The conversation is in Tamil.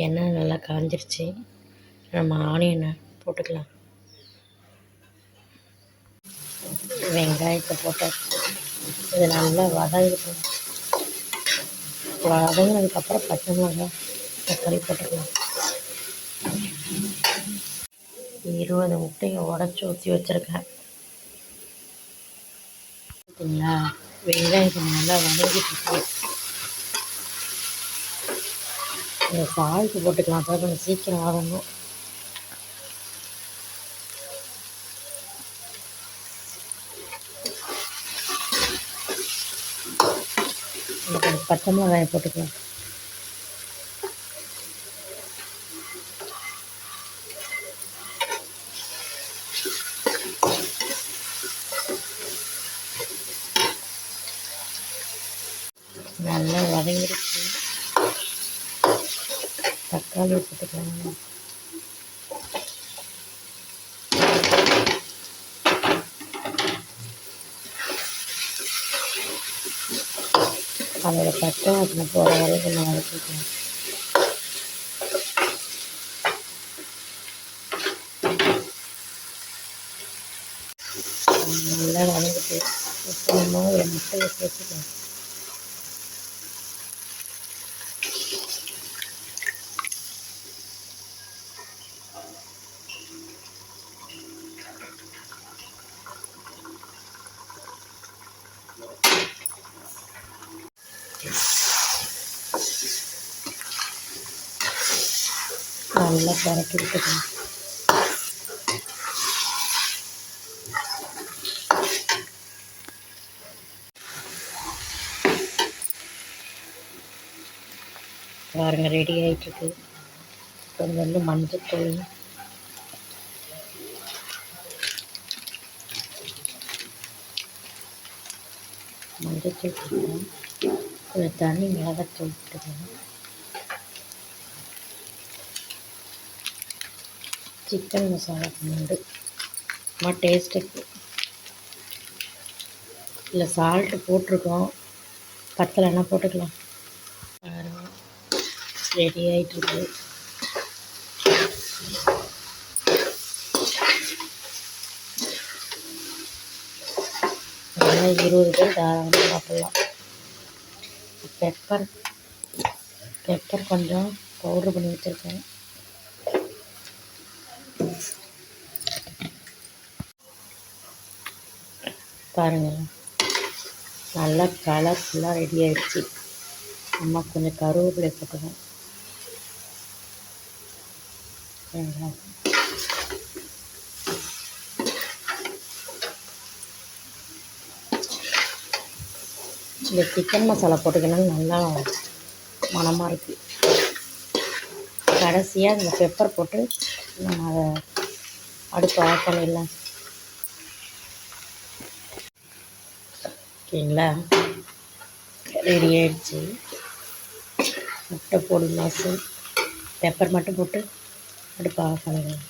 எண்ணெய் நல்லா காஞ்சிருச்சு. நம்ம ஆனியனை போட்டுக்கலாம். வெங்காயத்தை போட்டாச்சு இது நல்லா வதங்கட்டும். வதங்கினதுக்கப்புறம் பச்சை மிளகாய் தக்காளி போட்டுக்கலாம். இருபது முட்டையை உடச்சி ஊற்றி வச்சுருக்கேன். பார்த்தீங்களா வெங்காயத்தை நல்லா வதங்கிட்டு இந்த சால்ட்டு போட்டுக்கலாம். அப்போ கொஞ்சம் சீக்கிரம் ஆகணும் கொஞ்சம் பச்சை மிளகாயை போட்டுக்கலாம். நல்லா வதங்கிடுச்சு. தக்காளி போட்டுக்கலாம் அதோட பச்சை வாசனை போகிற வரைக்கும் நான் வதக்கிக்கலாம் நல்லா வளர்ந்துட்டு இப்போ நம்ம ஒரு முட்டையை சேர்த்துக்கலாம் நல்லா பரட்டி விட்டுக்கணும் பாருங்க ரெடி ஆகிட்டுருக்கு கொஞ்சம் மஞ்சத்தூள். மஞ்சத்தூள் போட்டுக்கலாம். கொஞ்சம் தண்ணி மிளகாத்தூள் போட்டுக்கலாம் சிக்கன் மசாலா பூண்டு. சும்மா டேஸ்ட்டுக்கு இல்லை சால்ட்டு போட்டிருக்கோம். பத்தலைன்னா போட்டுக்கலாம்? ரெடி ஆகிட்டுருக்கு நல்லா இருபது பேர் தாராளமாக சாப்பிட்லாம். பெப்பர் பெப்பர் கொஞ்சம் பவுட்ரு பண்ணி வச்சுருக்கேன். பாருங்கள் நல்லா கலர்ஃபுல்லாக ரெடி ஆகிடுச்சு அம்மா கொஞ்சம் கருவேப்பிலை போட்டுக்கோம் இந்த சிக்கன் மசாலா போட்டுக்கணும் நல்லா மணமாக இருக்குது கடைசியாக இந்த பெப்பர் போட்டு நம்ம அதை அடுப்பு ஆஃப் பண்ணிடலாம் ஓகேங்களா? ரெடி ஆகிடுச்சி முட்டை போடு மாசு பெப்பர் மட்டும் போட்டு அடுப்பு ஆஃப் பண்ணிடலாம்